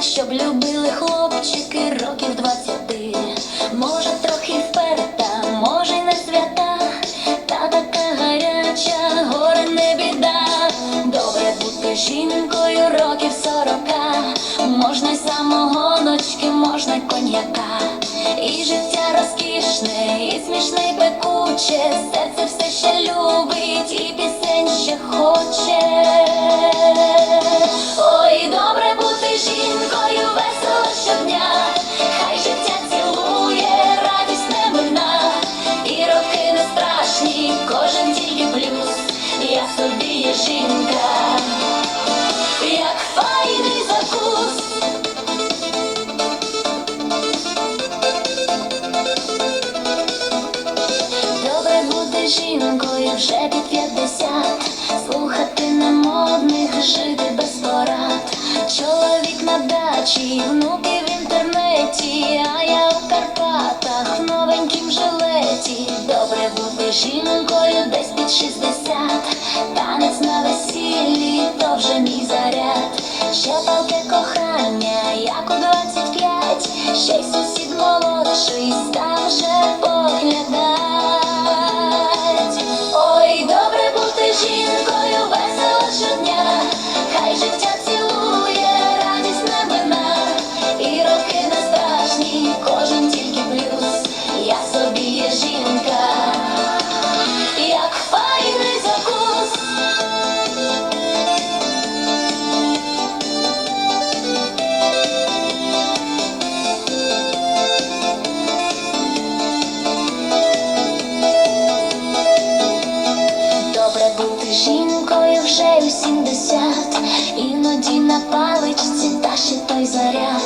щоб любили хлопчики років двадцяти. Може, трохи вперта, може, й не свята, та така гаряча, горе не біда. Добре бути жінкою років сорока, можна й самогоночки, можна й коньяка. І життя розкішне, і смішне, і пекуче, серце все ще любить, і пісень ще хоче. Не кожен тільки плюс, я собі є жінка, як файний закус. Добре бути жінкою вже під п'ятдесят, слухати немодних, жити без порад. Чоловік на дачі, палке кохання, як у двадцять п'ять, ще й сусід молодший став вже поглядать. Ой, добре бути жінкою, весело щодня, хай життя цілує, радість не мина, і роки не страшні, кожен тільки плюс, я собі є жінка, жінкою вже у сімдесят, іноді на паличці та ще той заряд.